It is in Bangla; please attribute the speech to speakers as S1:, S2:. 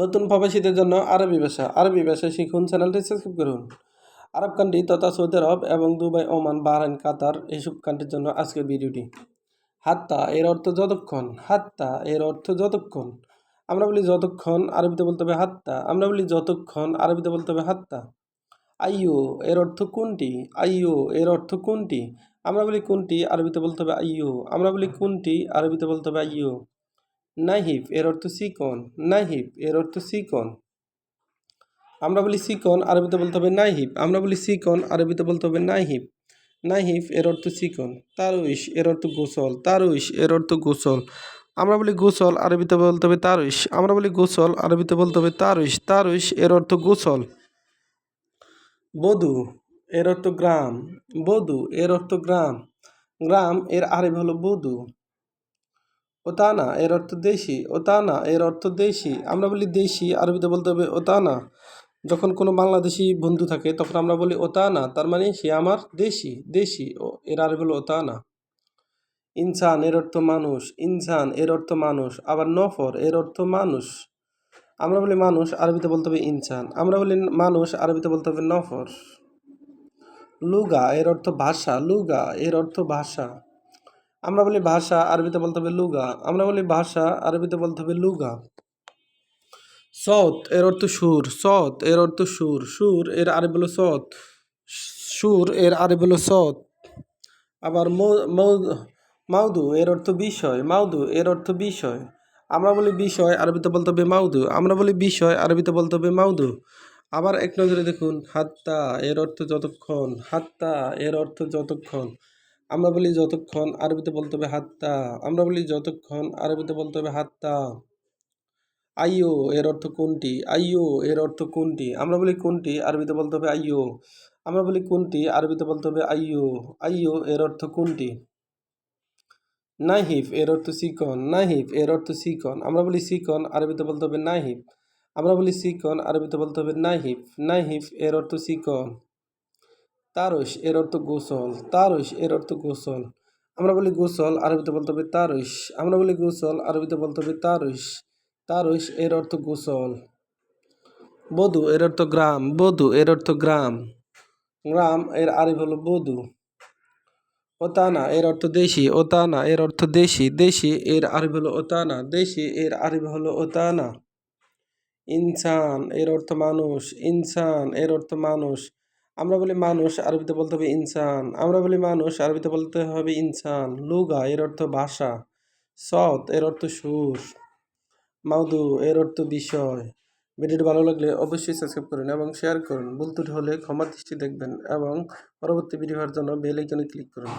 S1: নতুন প্রবাসীদের জন্য আরবি ভাষা। আরবি ভাষা শিখুন, চ্যানেলটি সাবস্ক্রাইব করুন। আরব কান্ট্রি তথা সৌদি আরব এবং দুবাই, ওমান, বাহরাইন, কাতার এইসব কান্ট্রির জন্য আজকের ভিডিওটি। হাত্তা এর অর্থ যতক্ষণ। হাত্তা এর অর্থ যতক্ষণ। আমরা বলি যতক্ষণ, আরবিতে বলতে হবে হাত্তা। আমরা বলি যতক্ষণ, আরবিতে বলতে হবে হাত্তা। আইয়ো এর অর্থ কোনটি? আইয়ো এর অর্থ কোনটি? আমরা বলি কোনটি, আরবিতে বলতে হবে আইয়ো। আমরা বলি কোনটি, আরবিতে বলতে হবে আইয়ো। নাহিফ, এর অর্থ সিকন। নাহিফ, এর অর্থ সিকন। আমরা বলি সিকন, আরবিতে বলতে হবে নাহিব আমরা বলি সিকন, আরবিতে বলতে হবে নাহিব নাহিফ, এর অর্থ সিকন। তারুইশ, এর অর্থ গোসল। তারুইশ, এর অর্থ গোসল। আমরা বলি গোসল, আরবিতে বলতে হবে তারুইশ। আমরা বলি গোসল, আরবিতে বলতে হবে তারুইশ। তারুইশ, এর অর্থ গোসল। বধু, এর অর্থ গ্রাম। বধু, এর অর্থ গ্রাম। গ্রাম, এর আরবি হলো বধু। ওতানা এর অর্থ দেশি। ওতানা এর অর্থ দেশি। আমরা বলি দেশি, আরবিতে বলতে হবে ওতানা যখন কোনো বাংলাদেশি বন্ধু থাকে, তখন আমরা বলি ওতানা তার মানে সে আমার দেশি দেশি। ও, এর আরবি হলো ওতানা ইনসান, এর অর্থ মানুষ। ইনসান, এর অর্থ মানুষ। আবার নফর, এর অর্থ মানুষ। আমরা বলি মানুষ, আরবিতে বলতে হবে ইনসান। আমরা বলি মানুষ, আরবিতে বলতে হবে নফর। লুগা, এর অর্থ ভাষা। লুগা, এর অর্থ ভাষা। আমরা বলি ভাষা, আরবিতে বলতে হবে লুগা। আমরা বলি ভাষা, আরবিতে বলতে হবে লুগা। সৎ, এর অর্থ সুর। সৎ, এর অর্থ সুর। সুর, এর আরবি হলো সৎ। সুর, এর আরবি হলো সৎ। আবার মাউদু, এর অর্থ বিষয়। মাউদু, এর অর্থ বিষয়। আমরা বলি বিষয়, আরবিতে বলতে হবে মাউদু। আমরা বলি বিষয়, আরবিতে বলতে হবে মাউদু। আবার এক নজরে দেখুন, হাত্তা, এর অর্থ যতক্ষণ। হাত্তা, এর অর্থ যতক্ষণ। আমরা বলি যতক্ষণ আরবিতে বলতে হবে হাত্তা, আমরা বলি যতক্ষণ আরবিতে বলতে হবে হাত্তা। আইয়ো এর অর্থ কোনটি? আইয়ো এর অর্থ কোনটি? আমরা বলি কোনটি? আরবিতে বলতে হবে আইয়ো। আমরা বলি কোনটি? আরবিতে বলতে হবে আইয়ো। আইয়ো এর অর্থ কোনটি? নাহিফ এর অর্থ সিকন। নাহিফ এর অর্থ সিকন। আমরা বলি সিকন, আরবিতে বলতে হবে নাহিফ। আমরা বলি সিকন, আরবিতে বলতে হবে নাহিফ। নাহিফ এর অর্থ সিকন। তারস এর অর্থ গোসল তারস এর অর্থ গোসল। আমরা বলি গোসল, আরবিতে বলতে হবে তারস আমরা বলি গোসল, আরবিতে বলতে হবে তারস তারস এর অর্থ গোসল। বধু, এর অর্থ গ্রাম। বধু, এর অর্থ গ্রাম। গ্রাম, এর আরবি হলো বধু। ওতানা, এর অর্থ দেশি। ওতানা, এর অর্থ দেশি। দেশি, এর আরবি হলো ওতানা। দেশি, এর আরবি হলো ওতানা। ইনসান, এর অর্থ মানুষ। ইনসান, এর অর্থ মানুষ। আমরা বলি মানুষ, আরবিতে বলতে হবে ইনসান। আমরা বলি মানুষ, আরবিতে বলতে হবে ইনসান। লুগা, এর অর্থ ভাষা সৎ, এর অর্থ সুর। মাউদু, এর অর্থ বিষয়। ভিডিওটি ভালো লাগলে অবশ্যই সাবস্ক্রাইব করুন এবং শেয়ার করুন। ভুল হলে ক্ষমা দৃষ্টি দেখবেন এবং পরবর্তী ভিডিও হওয়ার জন্য বেল আইকনে ক্লিক করুন।